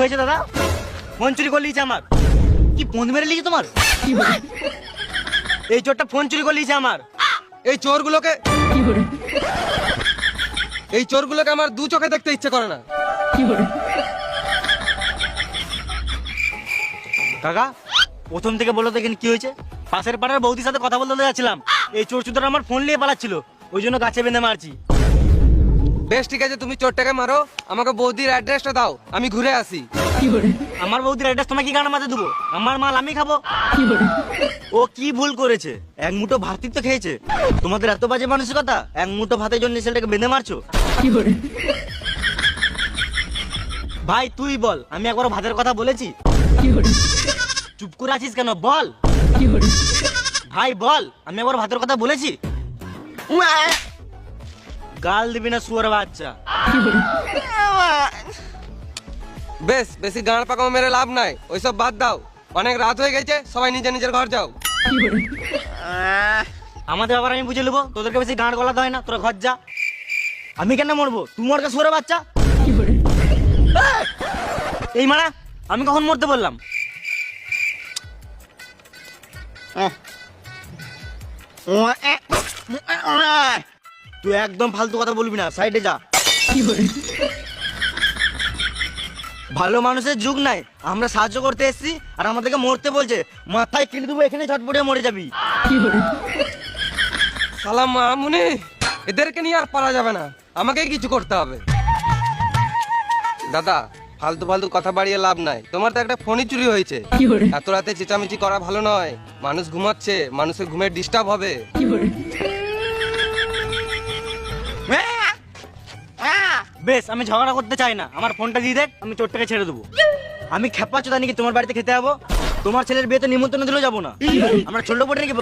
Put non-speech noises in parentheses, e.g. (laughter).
হয়েছে দাদা? ফোন চুরি করে লিয়েছে আমার। কি, ফোন মেরে লিয়েছে তোমার? এই চোরটা ফোন চুরি করে লিয়েছে আমার। এই চোরগুলোকে এই চোরগুলোকে আমার দু চোখে দেখতে ইচ্ছে করে না। কাকা, প্রথম থেকে বলো দেখেন কি হয়েছে? পাশের পাড়ার বৌদির সাথে কথা বলতে যাচ্ছিলাম। এই চোর চুদার আমার ফোন নিয়ে পালাচ্ছিল। ওই জন্য গাছে বেঁধে মারছি। বেশ ঠিক আছে তুমি চোরটাকে মারো। আমাকে বৌদির অ্যাড্রেসটা দাও। আমি ঘুরে আসি। আমার বৌদির অ্যাড্রেস তোমাকে কি গান মাঝে দেবো? আমার মাল আমি খাব? ও কি ভুল করেছে? এক মুঠো ভাতই তো খেয়েছে। তোমাদের এত বাজে মানসিকতা? এক মুঠো ভাতের জন্য ছেলেটাকে বেঁধে মারছো? ভাই তুই বল আমি একবার ভাতের কথা বলেছি? চুপ করে আছিস কেন? বল। ভাই বল আমি একবার ভাতের কথা বলেছি? গাল দিবি না শুয়ার বাচ্চা। (laughs) বেশ বেশি গাঁড় পাকামো মেরে লাভ নাই। ওইসব বাদ দাও। অনেক রাত হয়ে গেছে সবাই নিজের নিজের ঘর যাও। আমাদের আবার আমি বুঝে নেব তোদেরকে বেশি গাঁড় গলাতে হয় না তোরা ঘর যা। আমি কেন মরবো? তুই মরকে শুয়ার বাচ্চা? (laughs) এই মারা আমি কখন মরতে বললাম? তুই একদম ফালতু কথা বলবি না সাইডে যা। ভালো মানুষের যুগ নাই আমরা সাহায্য করতে এসেছি আর আমাদেরকে মরতে বলছে মাথায় কিনে দেবো এখানে ঝটপটে মরে যাবি। সালাম মামুনি এদেরকে নিয়ে আর পারা যাবে না আমাকেই কিছু করতে হবে। দাদা ফালতু ফালতু কথা বাড়িয়ে লাভ নাই তোমার তো একটা ফোনই চুরি হয়েছে। এত রাতে চেঁচামেচি করা ভালো নয় মানুষ ঘুমাচ্ছে মানুষের ঘুমের ডিস্টার্ব হবে। বেশ, আমি ঝগড়া করতে চাই না। আমার ফোনটা দিয়ে দেখ আমি চোরটাকে ছেড়ে দেবো। আমি খেপা তাই নাকি তোমার বাড়িতে খেতে যাব? তোমার ছেলের বিয়েতে নিমন্ত্রণ দিলেও যাব না। আমরা ছোট পড়ে নাকি